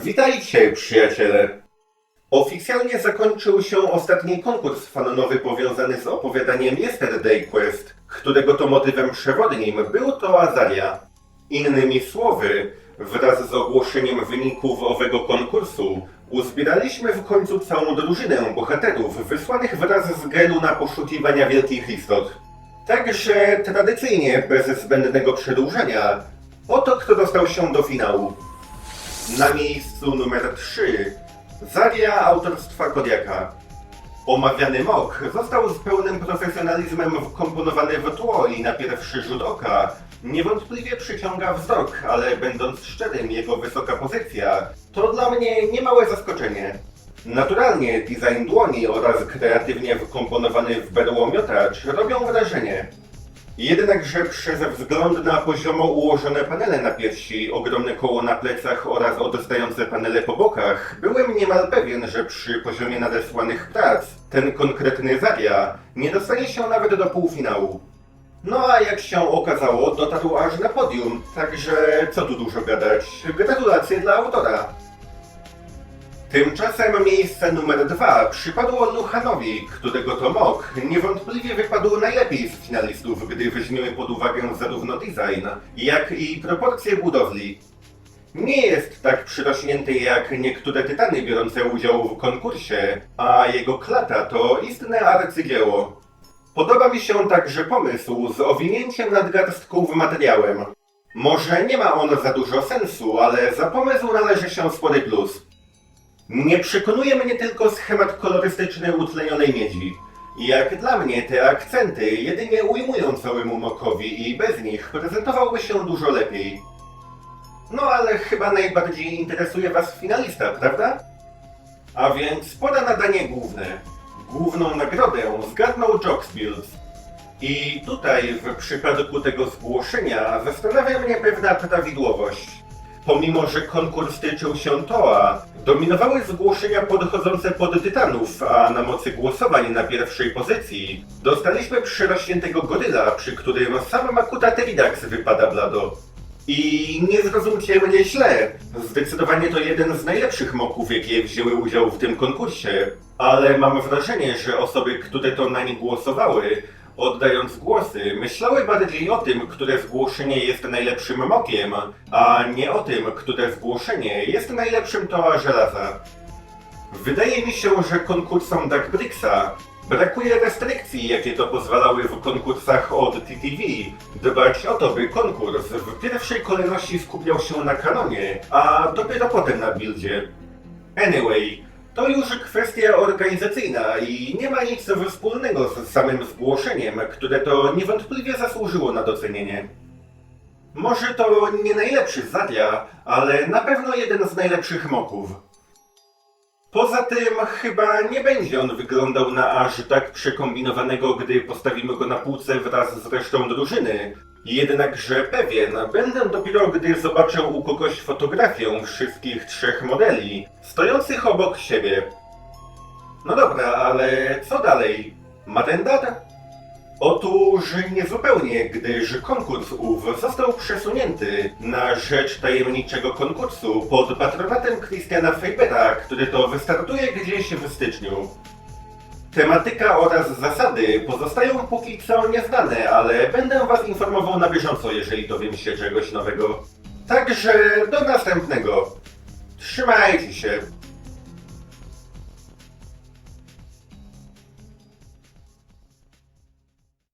Witajcie, przyjaciele. Oficjalnie zakończył się ostatni konkurs fanowy powiązany z opowiadaniem Yesterday Quest, którego to motywem przewodnim był to Azaria. Innymi słowy, wraz z ogłoszeniem wyników owego konkursu, uzbieraliśmy w końcu całą drużynę bohaterów wysłanych wraz z Gelu na poszukiwania wielkich istot. Także tradycyjnie, bez zbędnego przedłużania, oto kto dostał się do finału. Na miejscu numer 3 Zaria autorstwa Kodiaka. Omawiany mok został z pełnym profesjonalizmem wkomponowany w tło i na pierwszy rzut oka niewątpliwie przyciąga wzrok, ale będąc szczerym, jego wysoka pozycja to dla mnie niemałe zaskoczenie. Naturalnie design dłoni oraz kreatywnie wkomponowany w berło miotacz robią wrażenie. Jednakże przez wzgląd na poziomo ułożone panele na piersi, ogromne koło na plecach oraz odstające panele po bokach, byłem niemal pewien, że przy poziomie nadesłanych prac ten konkretny Zaria nie dostanie się nawet do półfinału. No a jak się okazało, dotarł aż na podium, także co tu dużo gadać. Gratulacje dla autora. Tymczasem miejsce numer dwa przypadło Luchanowi, którego to Mok niewątpliwie wypadł najlepiej z finalistów, gdy weźmiemy pod uwagę zarówno design, jak i proporcje budowli. Nie jest tak przyrośnięty jak niektóre tytany biorące udział w konkursie, a jego klata to istne arcydzieło. Podoba mi się także pomysł z owinięciem nadgarstków materiałem. Może nie ma on za dużo sensu, ale za pomysł należy się spory plus. Nie przekonuje mnie tylko schemat kolorystyczny utlenionej miedzi. Jak dla mnie te akcenty jedynie ujmują całemu mokowi i bez nich prezentowałby się dużo lepiej. No ale chyba najbardziej interesuje Was finalista, prawda? A więc pora na danie główne. Główną nagrodę zgarnął Joxbuild. I tutaj w przypadku tego zgłoszenia zastanawia mnie pewna prawidłowość. Pomimo, że konkurs tyczył się Toa, dominowały zgłoszenia podchodzące pod Tytanów, a na mocy głosowań na pierwszej pozycji dostaliśmy przyrośniętego goryla, przy którym sam Makuta Teridax wypada blado. I nie zrozumcie mnie źle, zdecydowanie to jeden z najlepszych moków, jakie wzięły udział w tym konkursie, ale mam wrażenie, że osoby, które to nań głosowały, oddając głosy, myślały bardziej o tym, które zgłoszenie jest najlepszym mokiem, a nie o tym, które zgłoszenie jest najlepszym toa żelaza. Wydaje mi się, że konkursom Darkbricksa brakuje restrykcji, jakie to pozwalały w konkursach od TTV dbać o to, by konkurs w pierwszej kolejności skupiał się na kanonie, a dopiero potem na buildzie. Anyway, to już kwestia organizacyjna i nie ma nic wspólnego z samym zgłoszeniem, które to niewątpliwie zasłużyło na docenienie. Może to nie najlepszy Zadia, ale na pewno jeden z najlepszych moków. Poza tym chyba nie będzie on wyglądał na aż tak przekombinowanego, gdy postawimy go na półce wraz z resztą drużyny. Jednakże pewien będę dopiero, gdy zobaczę u kogoś fotografię wszystkich trzech modeli, stojących obok siebie. No dobra, ale co dalej? Matendar? Otóż niezupełnie, gdyż konkurs ów został przesunięty na rzecz tajemniczego konkursu pod patronatem Christiana Fabera, który to wystartuje gdzieś w styczniu. Tematyka oraz zasady pozostają póki co nieznane, ale będę Was informował na bieżąco, jeżeli dowiem się czegoś nowego. Także do następnego. Trzymajcie się.